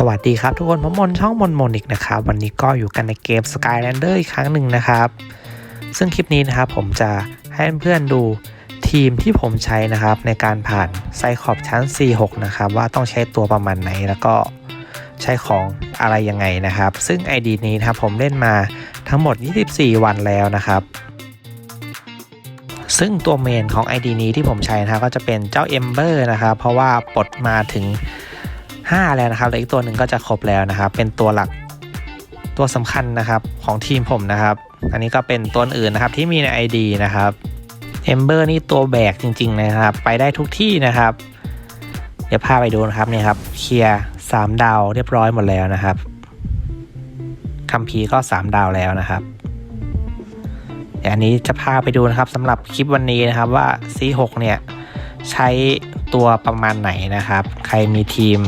สวัสดีครับทุกคนผมมนช่องมนมนอีกนะครับ วันนี้ก็อยู่กันในเกม Skylander อีกครั้งหนึ่งนะครับ ซึ่งคลิปนี้นะครับผมจะให้เพื่อนๆดูทีมที่ผมใช้นะครับ ในการผ่านไซคอบชั้น C6 นะครับ ว่าต้องใช้ตัวประมาณไหนแล้วก็ใช้ของอะไรยังไงนะครับ ซึ่ง ID นี้นะครับผมเล่นมาทั้งหมด 24 วันแล้วนะครับ ซึ่งตัวเมนของ ID นี้ที่ผมใช้นะครับก็จะเป็นเจ้า Ember นะครับ เพราะว่าปลดมาถึง 5 แล้วนะครับแล้วอีกตัวหนึ่งก็จะครบแล้วนะครับ เป็นตัวหลักตัวสำคัญนะครับของทีมผมนะครับ อันนี้ก็เป็นตัวอื่นนะครับที่มีใน ID นะครับ Ember นี่ตัวแบกจริง ๆ นะครับ ไปได้ทุกที่นะครับ เดี๋ยวพาไปดูนะครับเนี่ยครับเคลียร์3ดาวเรียบร้อยหมดแล้วนะครับคัมพีร์ก็ 3 ดาวแล้วนะครับเดี๋ยวอันนี้จะพาไปดูนะครับสำหรับคลิปวันนี้นะครับว่า C6 เนี่ยใช้ตัวประมาณไหนนะครับ ใครมีทีม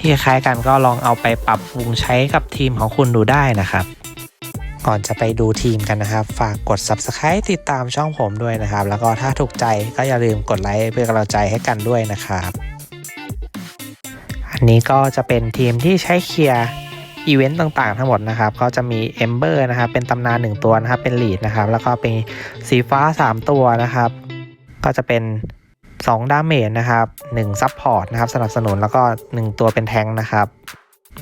ที่คล้ายกันก็ลองเอาไปปรับปรุงใช้กับทีมของคุณดูได้นะครับ ก่อนจะไปดูทีมกันนะครับ ฝากกด Subscribe ติดตามช่องผมด้วยนะครับ แล้วก็ถ้าถูกใจก็อย่าลืมกดไลค์เพื่อกำลังใจให้กันด้วยนะครับ อันนี้ก็จะเป็นทีมที่ใช้เคลียร์อีเวนต์ต่างๆทั้งหมดนะครับ ก็จะมี Ember นะครับ เป็นตำนาน 1 ตัวนะครับ เป็นลีดนะครับ แล้วก็เป็นสีฟ้า 3 ตัวนะครับ ก็จะเป็น 2ดาเมจนะครับ1ซับพอร์ตนะครับสนับสนุนแล้วก็ 1 ตัวเป็นแทงนะครับ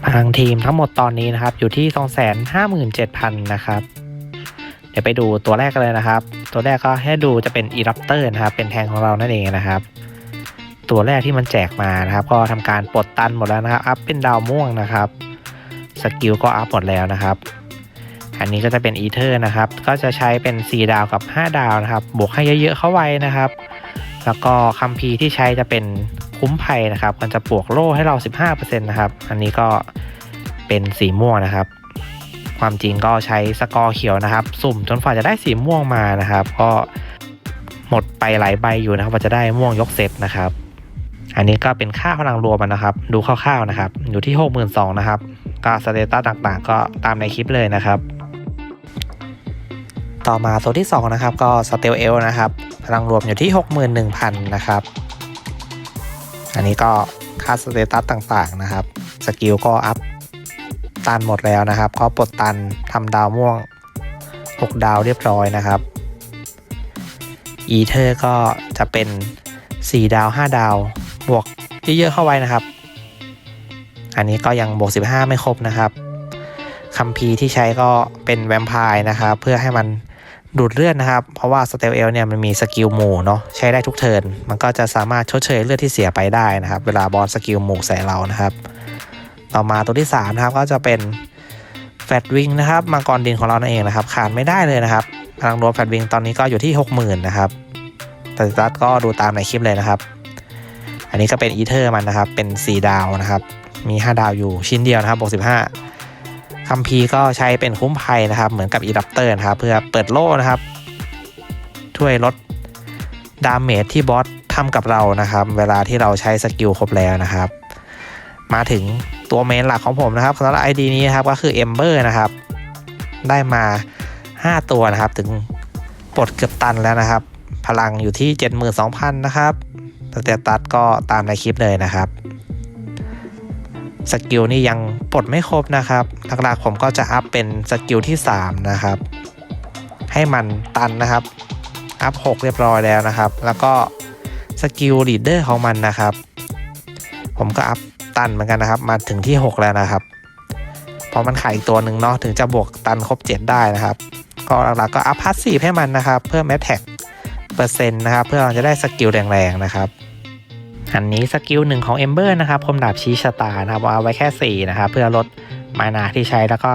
พลังทีมทั้งหมดตอนนี้นะครับอยู่ที่ 257,000 นะครับ เดี๋ยวไปดูตัวแรกกันเลยนะครับ ตัวแรกก็ให้ดูจะเป็นอีรัปเตอร์นะครับ เป็นแทงของเรานั่นเองนะครับ ตัวแรกที่มันแจกมานะครับ ก็ทำการปลดตันหมดแล้วนะครับ อัพเป็นดาวม่วงนะครับ สกิลก็อัพหมดแล้วนะครับ อันนี้ก็จะเป็นอีเทอร์นะครับ ก็จะใช้เป็น 4 ดาวกับ 5 ดาวนะครับ บวกให้เยอะๆเข้าไว้นะครับ แล้วก็คัมภีร์ที่ใช้จะเป็นคุ้มภัยนะครับมันจะบวกโล่ให้เรา 15%นะครับ อันนี้ก็เป็นสีม่วงนะครับ ความจริงก็ใช้สกอร์เขียวนะครับ สุ่มจนฝ่าจะได้สีม่วงมานะครับ ก็หมดไปหลายใบอยู่นะครับว่าจะได้ม่วงยกเซตนะครับ อันนี้ก็เป็นค่าพลังรวมมันนะครับ ดูคร่าวๆนะครับ อยู่ที่ 62,000นะครับ ก็สเตตัสต่างๆ ก็ตามในคลิปเลยนะครับ ต่อมาตัวที่ 2 นะครับ ก็สเตลเอลนะครับ พลังรวมอยู่ที่ 61,000 นะครับ อันนี้ก็ค่าสเตตัสต่างๆนะครับ สกิลก็อัพตันหมดแล้วนะครับ ก็ปลดตันทำดาวม่วง 6 ดาวเรียบร้อยนะครับ อีเทอร์ก็จะเป็น 4 ดาว 5 ดาว บวกเยอะๆเข้าไว้นะครับ อันนี้ก็ยังบวก 15 ไม่ครบนะครับคัมภีร์ที่ใช้ก็เป็นแวมไพร์นะครับ เพื่อให้มัน ดูดเลือดนะครับ เพราะว่าสเตลเอลเนี่ยมันมีสกิลหมู่เนาะใช้ได้ทุกเทิร์นมันก็จะสามารถชดเชยเลือดที่เสียไปได้นะครับ เวลาบอลสกิลหมู่ใส่เรานะครับ ต่อมาตัวที่3นะครับก็จะเป็นแฟตวิงนะครับมังกรดินของเรานั่นเองนะครับขาดไม่ได้เลยนะครับพลังรวมแฟตวิงตอนนี้ก็อยู่ที่ 60,000นะครับแต่ตัดก็ดูตามในคลิปเลยนะครับ อันนี้ก็เป็นอีเทอร์มันนะครับเป็น 4 ดาวนะครับมี 5 ดาวอยู่ชิ้นเดียวนะครับบวก15 คัมพีร์ก็ใช้เป็นคุ้มภัยนะครับ เหมือนกับอีดัปเตอร์นะครับเพื่อเปิดโล่นะครับ ช่วยลดดาเมจที่บอสทำกับเรานะครับ เวลาที่เราใช้สกิลครบแล้วนะครับ มาถึงตัวเมนหลักของผมนะครับสำหรับ ID นี้นะครับก็คือ Ember นะครับ ได้มา 5 ตัวนะครับ ถึงปลดเกือบตันแล้วนะครับ พลังอยู่ที่ 72,000 นะครับสเตตัสก็ตามในคลิปเลยนะครับ สกิลนี่ยังปลดไม่ครบนะครับหลักๆผมก็จะอัพเป็นสกิลที่ 3 นะครับ ให้มันตันนะครับ อัพ 6 เรียบร้อยแล้วนะครับ แล้วก็สกิลลีดเดอร์ของมันนะครับ ผมก็อัพตันเหมือนกันนะครับ มาถึงที่ 6 แล้วนะครับเพราะมันขายอีกตัวหนึ่งเนาะถึงจะบวกตันครบ 7 ได้นะครับ ก็หลักๆก็อัพพัสซีฟให้มันนะครับ เพิ่มแมทแท็กเปอร์เซ็นต์นะครับ เพื่อเราจะได้สกิลแรงๆนะครับ อันนี้สกิลหนึ่งของ Ember นะครับพรมดาบชี้ชะตานะครับเอาไว้แค่4นะครับเพื่อลดมานาที่ใช้แล้วก็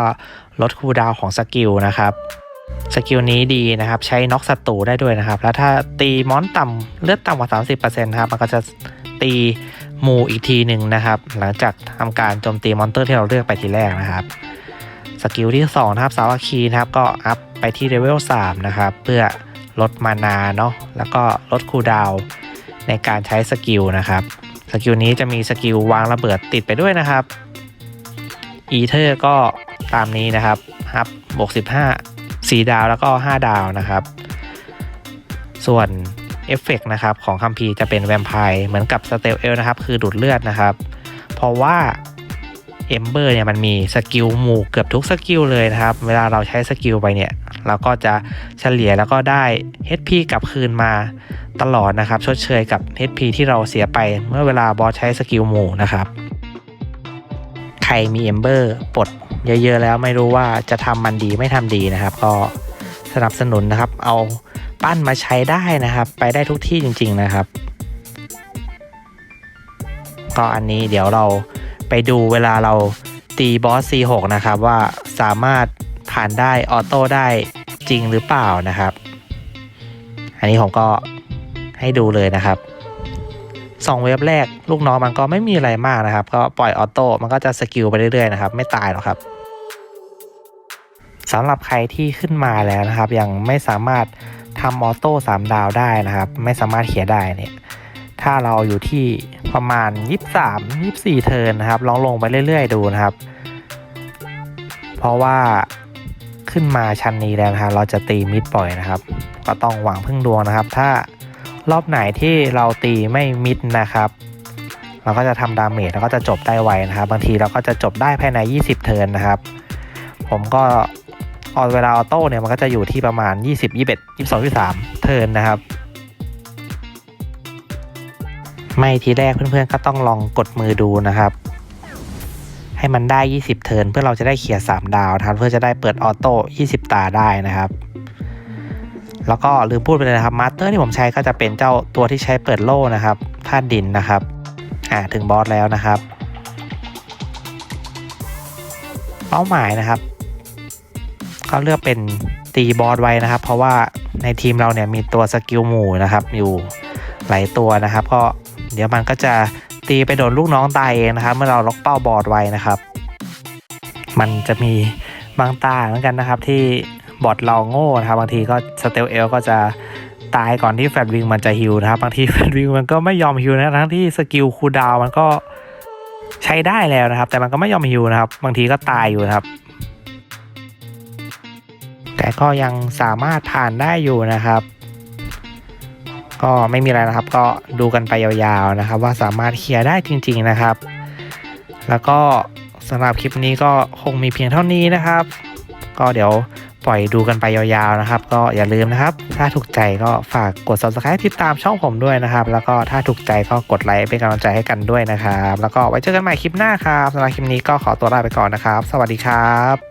ลดคูลดาวของสกิลนะครับสกิลนี้ดีนะครับใช้น็อกศัตรูได้ด้วยนะครับ แล้วถ้าตีมอนต่ำเลือดต่ำกว่า 30%นะครับมันก็จะตีหมู่อีกทีหนึ่งนะครับ หลังจากทำการโจมตีมอนเตอร์ที่เราเลือกไปทีแรกนะครับสกิลที่2นะครับสาวัคคีนะครับก็อัพไปที่เลเวล3นะครับเพื่อลดมานาเนาะแล้วก็ลดคูลดาวน์ ในการใช้สกิลนะครับสกิลนี้จะมีสกิลวางระเบิดติดไปด้วยนะครับอีเทอร์ก็ตามนี้นะครับอัพบวก15 4 ดาวแล้วก็ 5 ดาวนะครับ ส่วนเอฟเฟกนะครับของคัมพีจะเป็นแวมไพร์เหมือนกับสเตลเอลนะครับ คือดูดเลือดนะครับ เพราะว่าเอมเบอร์เนี่ยมันมีสกิลหมู่เกือบทุกสกิลเลยนะครับ เวลาเราใช้สกิลไปเนี่ย เราก็จะเฉลี่ยแล้วก็ได้ HP กลับคืนมา ตลอดนะครับ ชดเชยกับ HP ที่เราเสียไปเมื่อเวลาบอสใช้สกิลหมู่นะครับ ใครมีเอมเบอร์ปลดเยอะๆแล้วไม่รู้ว่าจะทำมันดีไม่ทำดีนะครับ ก็สนับสนุนนะครับ เอาปั้นมาใช้ได้นะครับ ไปได้ทุกที่จริง ๆนะครับ ก็อันนี้เดี๋ยวเราไปดูเวลาเราตีบอส C6 นะครับ ว่าสามารถผ่านได้ออโต้ได้จริงหรือเปล่านะครับ อันนี้ผมก็ ให้ดูเลยนะครับสองเว็บแรกลูกน้องมันก็ไม่มีอะไรมากนะครับ ก็ปล่อยออโต้มันก็จะสกิลไปเรื่อยๆนะครับไม่ตายหรอกครับสำหรับใครที่ขึ้นมาแล้วนะครับ ยังไม่สามารถทำออโต้3ดาวได้นะครับ ไม่สามารถเขียนได้เนี่ยถ้าเราอยู่ที่ประมาณ 23 24 เทิร์นนะครับ ลองลงไปเรื่อยๆ ดูนะครับ เพราะว่าขึ้นมาชั้นนี้แล้วนะครับเราจะตีมิดบ่อยนะครับ ก็ต้องหวังพึ่งดวงนะครับ ถ้า รอบไหนที่เราตีไม่มิดนะครับ เราก็จะทำดาเมจแล้วก็จะจบได้ไวนะครับ บางทีเราก็จะจบได้ภายใน 20 เทิร์นนะครับ ผมก็ออเวลาออโต้เนี่ยมันก็จะอยู่ที่ประมาณ 20 21 22 23 เทิร์นนะครับ ไม่ทีแรกเพื่อนๆก็ต้องลองกดมือดูนะครับ ให้มันได้ 20 เทิร์นเพื่อเราจะได้เขี่ย3 ดาวนะครับ เพื่อจะได้เปิดออโต้20 ตาได้นะครับ แล้วก็ลืมพูดไปเลยนะครับมาสเตอร์ที่ผมใช้ก็จะเป็นเจ้าตัวที่ใช้เปิดโล่นะครับธาตุดินนะครับอ่าถึงบอสแล้วนะครับ เป้าหมายนะครับ ก็เลือกเป็นตีบอสไว้นะครับ เพราะว่าในทีมเราเนี่ยมีตัวสกิลหมู่นะครับ อยู่หลายตัวนะครับ ก็เดี๋ยวมันก็จะตีไปโดนลูกน้องตายเองนะครับ เมื่อเราล็อกเป้าบอสไว้นะครับ มันจะมีบางตาเหมือนกันนะครับที่ บอทเราโง่นะครับบางทีก็สเตลเอลก็จะตายก่อนที่แฟดวิงมันจะฮิวนะครับบางทีแฟดวิงมันก็ไม่ยอมฮิวนะทั้งที่สกิลคูดาวมันก็ใช้ได้แล้วนะครับ แต่มันก็ไม่ยอมฮิวนะครับ บางทีก็ตายอยู่นะครับ แต่ก็ยังสามารถผ่านได้อยู่นะครับ ก็ไม่มีอะไรนะครับ ก็ดูกันไปยาวๆนะครับ ว่าสามารถเคลียร์ได้จริง ๆนะครับ แล้วก็สำหรับคลิปนี้ก็คงมีเพียงเท่านี้นะครับ ก็เดี๋ยว ปล่อยดูกันไปยาวๆนะครับ ก็อย่าลืมนะครับ ถ้าถูกใจก็ฝากกด subscribe ติดตามช่องผมด้วยนะครับ แล้วก็ถ้าถูกใจก็กดไลค์เป็นกำลังใจให้กันด้วยนะครับ แล้วก็ไว้เจอกันใหม่คลิปหน้าครับสำหรับคลิปนี้ก็ขอตัวลาไปก่อนนะครับ สวัสดีครับ